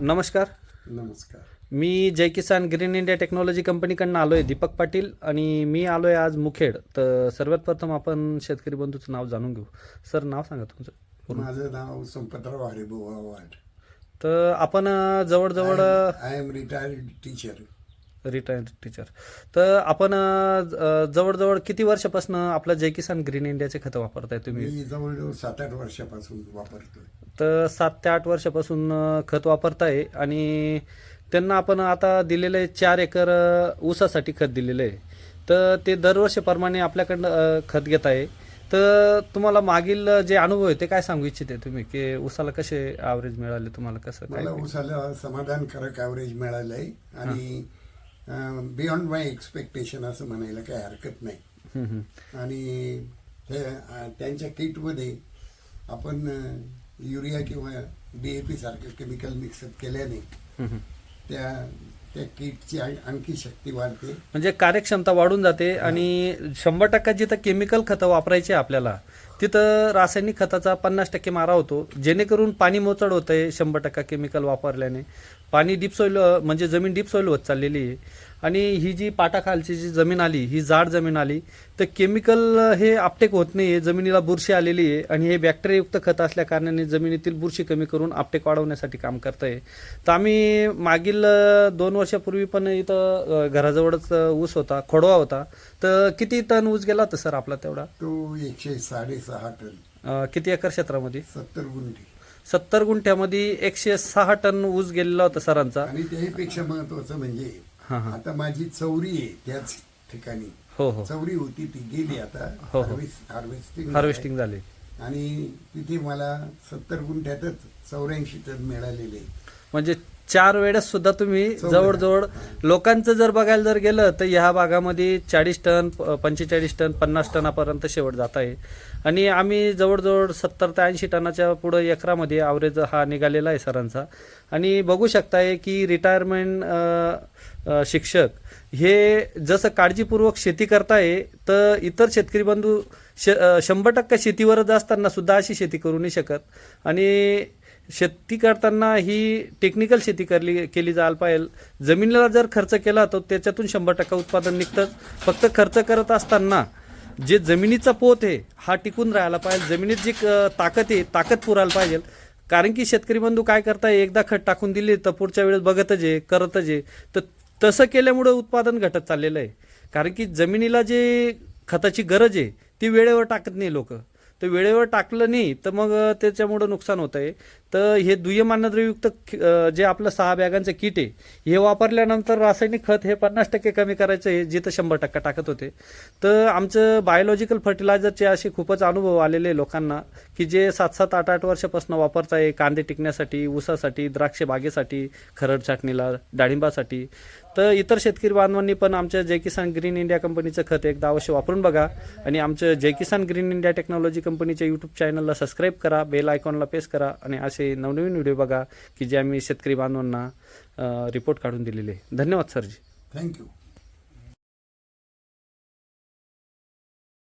नमस्कार. नमस्कार. मी Jai Kisan green India technology कंपनीकडनं आलो आहे दीपक पाटील आणि मी आलो आहे आज मुखेड. तर सर्वात प्रथम आपण शेतकरी बंधूचं नाव जाणून घेऊ. सर नाव सांगा तुमचं. माझं नाव संपतराव हरिभाऊ आव्हाड. तर आपण जवळजवळ I am retired teacher retired teacher तर आपण जवळजवळ किती वर्षापासून आपलं जय किसान ग्रीन इंडियाचे खतं वापरताय तुम्ही? मी जवळजवळ सात आठ वर्षापासून वापरतोय. तर सात ते आठ वर्षापासून खत वापरताय आणि त्यांना आपण आता दिलेलं आहे चार एकर ऊसासाठी खत दिलेलं आहे. तर ते दरवर्षीप्रमाणे आपल्याकडनं खत घेत आहे. तर तुम्हाला मागील जे अनुभव आहे ते काय सांगू इच्छिते तुम्ही? की ऊसाला कसे ॲव्हरेज मिळाले तुम्हाला? कसं काय? मला ऊसाला समाधानकारक ॲव्हरेज मिळालंय आणि बियॉन्ड माय एक्सपेक्टेशन असं म्हणायला काही हरकत नाही. आणि त्यांच्या किटमध्ये आपण युरिया किंवा डीएपी सारखे केमिकल मिक्सअप केल्याने. त्या त्या किटची आण- आणखी शक्ती वाढते म्हणजे कार्यक्षमता वाढून जाते आणि शंभर टक्का जिथं केमिकल खतं वापरायचे आपल्याला तिथं रासायनिक खताचा पन्नास टक्के मारा होतो. जेणेकरून पाणी मोचड होत आहे शंभर टक्का केमिकल वापरल्याने. पाणी डिपसॉईल म्हणजे जमीन डिपसॉईल होत चाललेली आहे. आणि ही जी पाटाखालची जी जमीन आली ही जाड जमीन आली तर केमिकल हे आपटेक होत नाही आहे जमिनीला बुरशी आलेली आहे आणि हे बॅक्टेरियायुक्त खत असल्या कारणाने जमिनीतील बुरशी कमी करून आपटेक वाढवण्यासाठी काम करत आहे तर आम्ही मागील दोन वर्षापूर्वी पण इथं घराजवळच ऊस होता खोडवा होता. तर किती टन ऊस गेला होता सर आपला तेवढा? तो एकशे साडेसहा टन. अ, किती एकर क्षेत्रामध्ये? सत्तर गुंठी. सत्तर गुंठ्यामध्ये एकशे सहा टन ऊस गेलेला होता सरांचा. आणि त्याहीपेक्षा महत्वाचं म्हणजे हा, हा. आता माझी चौरी आहे त्याच ठिकाणी. हो हो. चौरी होती ती गेली आता. हो, हो. हार्वेस्टिंग हार्वेस्टिंग झाले. आणि तिथे मला सत्तर गुंठ्यातच चौऱ्याऐंशी टन मिळालेले. म्हणजे चार वेळेस सुद्धा तुम्ही. जवळजवळ लोकांचं जर बघायला जर गेलं तर ह्या भागामध्ये चाळीस टन पंचेचाळीस टन पन्नास टनापर्यंत शेवट जात आहे. आणि आम्ही जवळजवळ सत्तर ते ऐंशी टनाच्या पुढं एकरामध्ये ॲव्हरेज हा निघालेला आहे सरांचा. आणि बघू शकताय की रिटायरमेंट शिक्षक हे जसं काळजीपूर्वक शेती करताय तर इतर शेतकरी बंधू श शंभर टक्के शेतीवरच असताना सुद्धा अशी शेती करू नाही शकत. आणि शेती करताना ही टेक्निकल शेती करली केली जायला पाहिजे. जमिनीला जर खर्च केला तर त्याच्यातून शंभर टक्का उत्पादन निघतं. फक्त खर्च करत असताना जे जमिनीचा पोत आहे हा टिकून राहायला पाहिजे. जमिनीत जी ताकद आहे ताकद पुरायला पाहिजे. कारण की शेतकरी बंधू काय करताय? एकदा खत टाकून दिली तर पुढच्या वेळेस बघतच आहे करतच आहे. तर तसं केल्यामुळं उत्पादन घटत चाललेलं आहे. कारण की जमिनीला जे खताची गरज आहे ती वेळेवर टाकत नाही लोक. तर वेळेवर टाकलं नाही तर मग त्याच्यामुळं नुकसान होतं आहे तर हे दुय्यम अन्नद्रव्ययुक्त जे आपलं सहा बॅगांचं किट आहे हे वापरल्यानंतर रासायनिक खत हे पन्नास टक्के कमी करायचं आहे जिथं शंभर टक्का टाकत होते. तर आमचं बायोलॉजिकल फर्टिलायझरचे असे खूपच अनुभव आलेले लोकांना की जे सात सात आठ आठ वर्षापासून वापरत आहे कांदे टिकण्यासाठी ऊसासाठी द्राक्ष बागेसाठी खरड छाटणीला डाळिंबासाठी. तर इतर शेतकरी बांधवांनी पण आमच्या जय किसान ग्रीन इंडिया कंपनीचं खत एकदा अवश्य वापरून बघा. आणि आमचं Jai Kisan green India technology कंपनीच्या यूट्यूब चॅनलला सबस्क्राईब करा बेल आयकॉनला प्रेस करा आणि असे नवनवीन व्हिडिओ बघा की जे आम्ही शेतकरी बांधवांना रिपोर्ट काढून दिलेले. आहे. धन्यवाद सरजी. थँक्यू